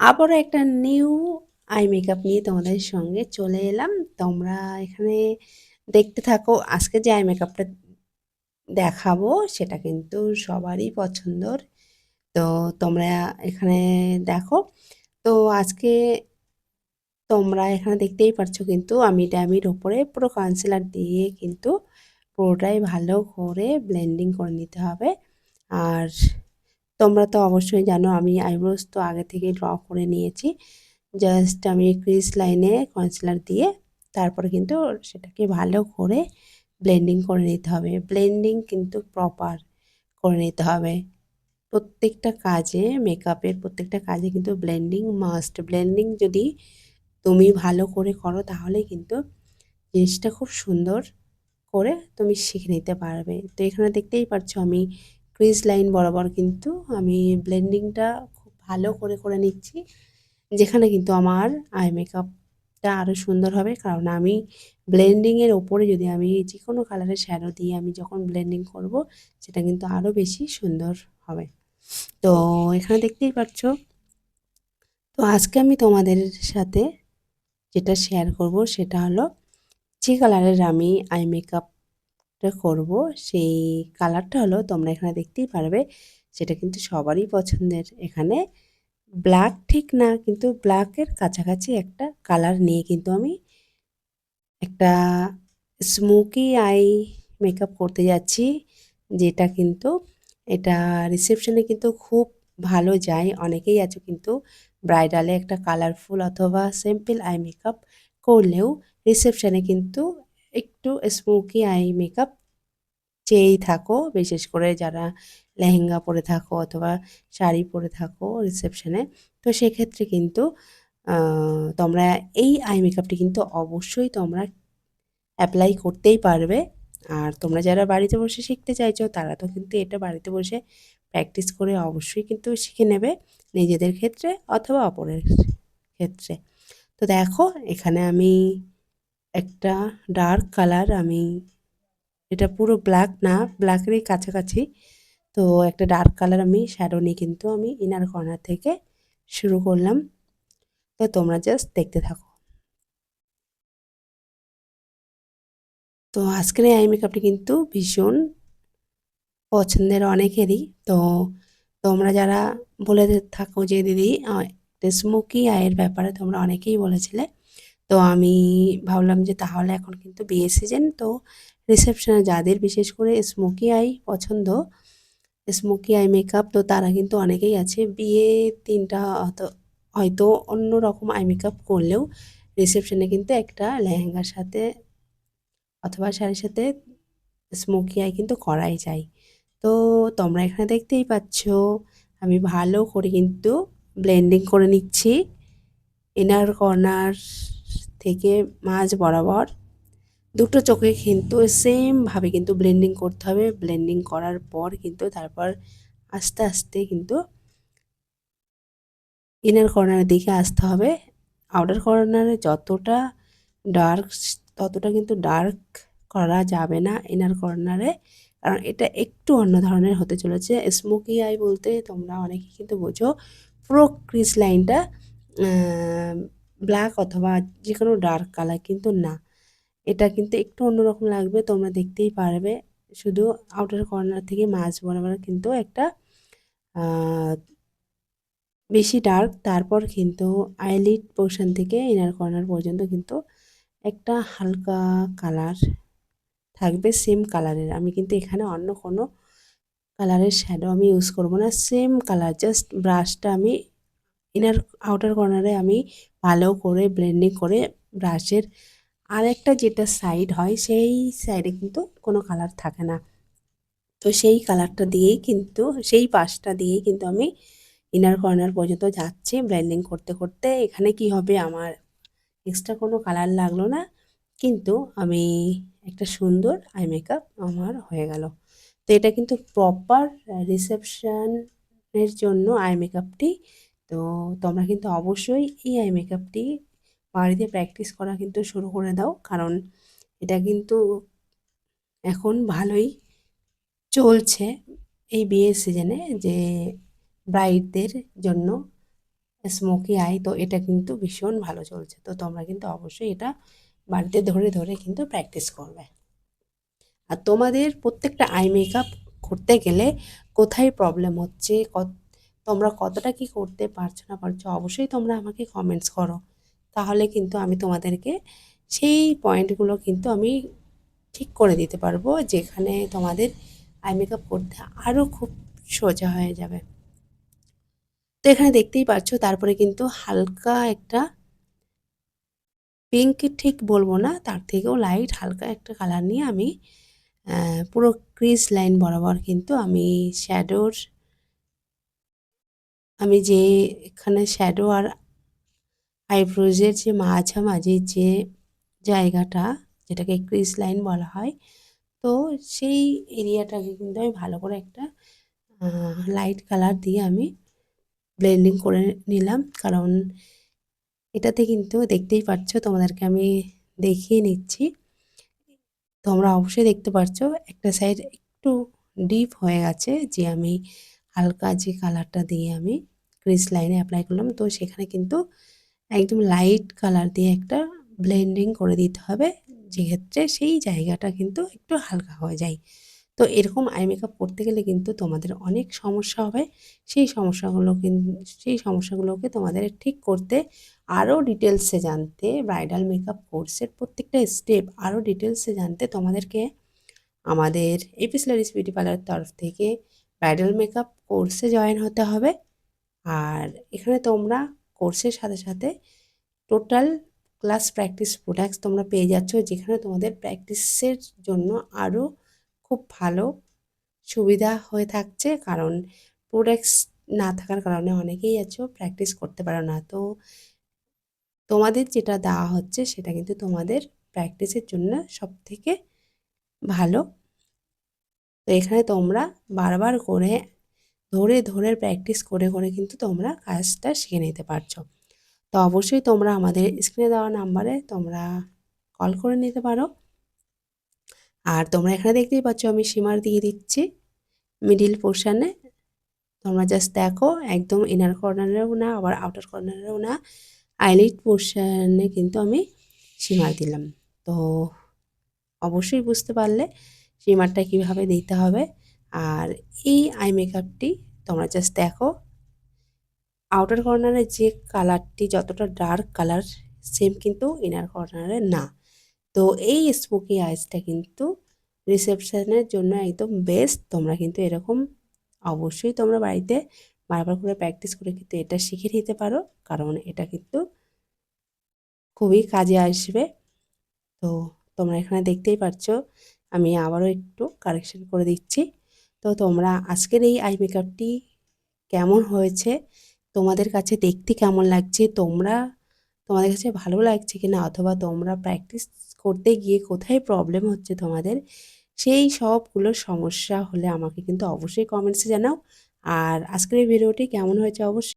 আবারও একটা new eye makeup নিয়ে তোমাদের সঙ্গে চলে এলাম। তোমরা এখানে দেখতে থাকো, আজকে যে আই মেকআপটা দেখাবো সেটা কিন্তু সবারই পছন্দর। তো তোমরা এখানে দেখো, তো আজকে তোমরা এখানে দেখতেই পারছ কিন্তু আমি ড্যামির ওপরে পুরো কনসিলার দিয়ে কিন্তু পুরোটাই ভালো করে ব্লেন্ডিং করে নিতে হবে। আর তোমরা তো অবশ্যই জানো আমি আইব্রোস তো আগে থেকে ড্র করে নিয়েছি। জাস্ট আমি ক্রিস লাইনে কনসিলার দিয়ে তারপরে কিন্তু সেটাকে ভালো করে ব্লেন্ডিং করে নিতে হবে। ব্লেন্ডিং কিন্তু প্রপার করে নিতে হবে। প্রত্যেকটা কাজে মেকআপের প্রত্যেকটা কাজে কিন্তু ব্লেন্ডিং মাস্ট ব্লেন্ডিং যদি তুমি ভালো করে করো তাহলে কিন্তু জিনিসটা খুব সুন্দর করে তুমি শিখে নিতে পারবে। তো এখানে দেখতেই পাচ্ছ আমি ক্রিজ লাইন বরাবর কিন্তু আমি ব্লেন্ডিংটা খুব ভালো করে করে নিচ্ছি, যেখানে কিন্তু আমার আই মেকআপটা আরও সুন্দর হবে। কারণ আমি ব্লেন্ডিংয়ের ওপরে যদি আমি যে কোনো কালারের শ্যাডো দিয়ে আমি যখন ব্লেন্ডিং করব, সেটা কিন্তু আরও বেশি সুন্দর হবে। তো এখানে দেখতেই পাচ্ছ। তো আজকে আমি তোমাদের সাথে যেটা শেয়ার করব, সেটা হলো যে কালারের আমি আই মেকআপটা করব, সেই কালারটা হলো তোমরা এখানে দেখতেই পারবে, সেটা কিন্তু সবারই পছন্দের। এখানে ব্ল্যাক ঠিক না, কিন্তু ব্ল্যাকের কাছাকাছি একটা কালার নিয়ে কিন্তু আমি একটা স্মোকি আই মেকআপ করতে যাচ্ছি, যেটা কিন্তু এটা রিসেপশনে কিন্তু খুব ভালো যায়। অনেকেই আছে কিন্তু ব্রাইডালে একটা কালারফুল অথবা সিম্পল আই মেকআপ করলেও রিসেপশনে কিন্তু একটু স্মোকি আই মেকআপ চেয়েই থাকো। বিশেষ করে যারা লেহেঙ্গা পরে থাকো অথবা শাড়ি পরে থাকো রিসেপশনে তো সেক্ষেত্রে কিন্তু তোমরা এই আই মেকআপটি কিন্তু অবশ্যই তোমরা অ্যাপ্লাই করতেই পারবে। আর তোমরা যারা বাড়িতে বসে শিখতে চাইছো, তারা তো কিন্তু এটা বাড়িতে বসে প্র্যাকটিস করে অবশ্যই কিন্তু শিখে নেবে নিজেদের ক্ষেত্রে অথবা অপরের ক্ষেত্রে। তো দেখো, এখানে আমি একটা ডার্ক কালার আমি এটা পুরো ব্ল্যাক না ব্ল্যাকেরই কাছাকাছি। তো একটা ডার্ক কালার আমি শ্যাডো নিয়ে কিন্তু আমি ইনার কর্নার থেকে শুরু করলাম। তো তোমরা জাস্ট দেখতে থাকো। তো আজকের এই আই মেকআপটি কিন্তু ভীষণ পছন্দের অনেকেরই। তো তোমরা যারা বলে থাকো যে, দিদি স্মোকি আয়ের ব্যাপারে তোমরা অনেকেই বলেছিলে। তো আমি ভাবলাম যে তাহলে এখন কিন্তু বিয়ে সিজন তো রিসেপশনে যাদের বিশেষ করে স্মোকি আই পছন্দ স্মোকি আই মেকআপ তো তারা কিন্তু অনেকেই আছে বিয়ে তিনটা হয়তো অন্য রকম আই মেকআপ করলেও রিসেপশনে কিন্তু একটা লেহেঙ্গার সাথে অথবা শাড়ির সাথে স্মোকি আই কিন্তু করাই যায়। তো তোমরা এখানে দেখতেই পাচ্ছ, আমি ভালো করে কিন্তু ব্লেন্ডিং করে নিচ্ছি। ইনার কর্নার থেকে মাঝ বরাবর দুটো চোখে কিন্তু সেমভাবে কিন্তু ব্লেন্ডিং করতে হবে। ব্লেন্ডিং করার পর কিন্তু তারপর আস্তে আস্তে কিন্তু ইনার কর্নারের দিকে আসতে হবে। আউটার কর্নারে যতটা ডার্ক ততটা কিন্তু ডার্ক করা যাবে না ইনার কর্নারে কারণ এটা একটু অন্য ধরনের হতে চলেছে। স্মোকি আই বলতে তোমরা অনেকে কিন্তু বোঝো। পুরো ক্রিস লাইনটা ব্ল্যাক অথবা যে কোনো ডার্ক কালার কিন্তু না। এটা কিন্তু একটু অন্যরকম লাগবে, তোমরা দেখতেই পারবে। শুধু আউটার কর্নার থেকে মাছ বরাবর কিন্তু একটা বেশি ডার্ক তারপর কিন্তু আইলিড পোর্শন থেকে ইনার কর্নার পর্যন্ত কিন্তু একটা হালকা কালার থাকবে সেম কালারের আমি কিন্তু এখানে অন্য কোনো কালারের শ্যাডো আমি ইউজ করব না সেম কালার জাস্ট ব্রাশটা আমি ইনার আউটার কর্নারে আমি ভালো করে ব্লেন্ডিং করে ব্রাশের আরেকটা যেটা সাইড হয়, সেই সাইডে কিন্তু কোনো কালার থাকে না। তো সেই কালারটা দিয়েই কিন্তু, সেই পাশটা দিয়েই কিন্তু আমি ইনার কর্নার পর্যন্ত যাচ্ছি ব্লেন্ডিং করতে করতে। এখানে কি হবে? আমার এক্সট্রা কোনো কালার লাগল না, কিন্তু আমি একটা সুন্দর আই মেকআপ আমার হয়ে গেল। তো এটা কিন্তু প্রপার রিসেপশনের জন্য আই মেকআপটি তো তোমরা কিন্তু অবশ্যই এই আই মেকআপটি বাড়িতে প্র্যাকটিস করা কিন্তু শুরু করে দাও। কারণ এটা কিন্তু এখন ভালোই চলছে এই বিয়ের সিজনে যে ব্রাইডদের জন্য স্মোকি আই তো এটা কিন্তু ভীষণ ভালো চলছে। তো তোমরা কিন্তু অবশ্যই এটা বাড়িতে ধরে ধরে কিন্তু প্র্যাকটিস করবে। আর তোমাদের প্রত্যেকটা আই মেকআপ করতে গেলে কোথায় প্রবলেম হচ্ছে, কত তোমরা কতটা কি করতে পারছ না পারছ, অবশ্যই তোমরা আমাকে কমেন্টস করো। তাহলে কিন্তু আমি তোমাদেরকে সেই পয়েন্টগুলো কিন্তু আমি ঠিক করে দিতে পারব, যেখানে তোমাদের আই মেকআপ করতে আরও খুব সোজা হয়ে যাবে। তো এখানে দেখতেই পাচ্ছ, তারপরে কিন্তু হালকা একটা পিঙ্ক ঠিক বলব না, তার থেকেও লাইট হালকা একটা কালার নিয়ে আমি পুরো ক্রিজ লাইন বরাবর কিন্তু আমি শ্যাডোর আমি যে এখানে শ্যাডো আর আইব্রোজের যে মাঝামাঝি যে জায়গাটা, যেটাকে ক্রিস লাইন বলা হয়, তো সেই এরিয়াটাকে কিন্তু আমি ভালো করে একটা লাইট কালার দিয়ে আমি ব্লেন্ডিং করে নিলাম। কারণ এটাতে কিন্তু দেখতেই পাচ্ছ, তোমাদেরকে আমি দেখিয়ে নিচ্ছি। তোমরা অবশ্যই দেখতে পাচ্ছ একটা সাইড একটু ডিপ হয়ে গেছে, যে আমি হালকা যে কালারটা দিয়ে আমি ক্রিস লাইনে অ্যাপ্লাই করলাম, তো সেখানে কিন্তু একদম লাইট কালার দিয়ে একটা ব্লেন্ডিং করে দিতে হবে। যেক্ষেত্রে সেই জায়গাটা কিন্তু একটু হালকা হয়ে যায়। তো এরকম আই মেকআপ করতে গেলে কিন্তু তোমাদের অনেক সমস্যা হবে। সেই সমস্যাগুলো সেই সমস্যাগুলোকে তোমাদের ঠিক করতে আরও ডিটেলসে জানতে ব্রাইডাল মেকআপ কোর্সের প্রত্যেকটা স্টেপ আরও ডিটেলসে জানতে তোমাদেরকে আমাদের এপিসলারিস বিউটি পার্লারের তরফ থেকে ব্রাইডাল মেকআপ কোর্সে জয়েন হতে হবে। আর এখানে তোমরা কোর্সের সাথে সাথে টোটাল ক্লাস প্র্যাকটিস প্রোডাক্টস তোমরা পেয়ে যাচ্ছ, যেখানে তোমাদের প্র্যাকটিসের জন্য আরও খুব ভালো সুবিধা হয়ে থাকছে। কারণ প্রোডাক্টস না থাকার কারণে অনেকেই আছো প্র্যাকটিস করতে পারো না। তো তোমাদের যেটা দেওয়া হচ্ছে, সেটা কিন্তু তোমাদের প্র্যাকটিসের জন্য সব থেকে ভালো। তো এখানে তোমরা বারবার করে ধরে ধরে প্র্যাকটিস করে করে কিন্তু তোমরা কাজটা শিখে নিতে পারছ। তো অবশ্যই তোমরা আমাদের স্ক্রিনে দেওয়া নাম্বারে তোমরা কল করে নিতে পারো। আর তোমরা এখানে দেখতেই পাচ্ছ আমি সীমার দিয়ে দিচ্ছি। মিডিল পোর্শানে তোমরা জাস্ট দেখো, একদম ইনার কর্নারেও না, আবার আউটার কর্নারেও না আইলিট পোর্শানে কিন্তু আমি সীমার দিলাম। তো অবশ্যই বুঝতে পারলে সীমারটা কীভাবে দিতে হবে। আর এই আই মেকআপটি তোমরা জাস্ট দেখো। আউটার কর্নারে যে কালারটি যতটা ডার্ক কালার সেম কিন্তু ইনার কর্নারে না। তো এই স্মোকি আইসটা কিন্তু রিসেপশনের জন্য একদম বেস্ট তোমরা কিন্তু এরকম অবশ্যই তোমরা বাড়িতে বারবার করে প্র্যাকটিস করে কিন্তু এটা শিখে নিতে পারো, কারণ এটা কিন্তু খুবই কাজে আসবে। তো তোমরা এখানে দেখতেই পাচ্ছ আমি আবারও একটু কারেকশন করে দিচ্ছি। তো তোমরা আজকের এই আই মেকআপটি কেমন হয়েছে? তোমাদের কাছে দেখতে কেমন লাগছে? তোমরা, তোমাদের কাছে ভালো লাগছে কি না অথবা তোমরা প্র্যাকটিস করতে গিয়ে কোথায় প্রবলেম হচ্ছে তোমাদের? সেই সবগুলোর সমস্যা হলে আমাকে কিন্তু অবশ্যই কমেন্টসে জানাও। আর আজকের এই ভিডিওটি কেমন হয়েছে অবশ্যই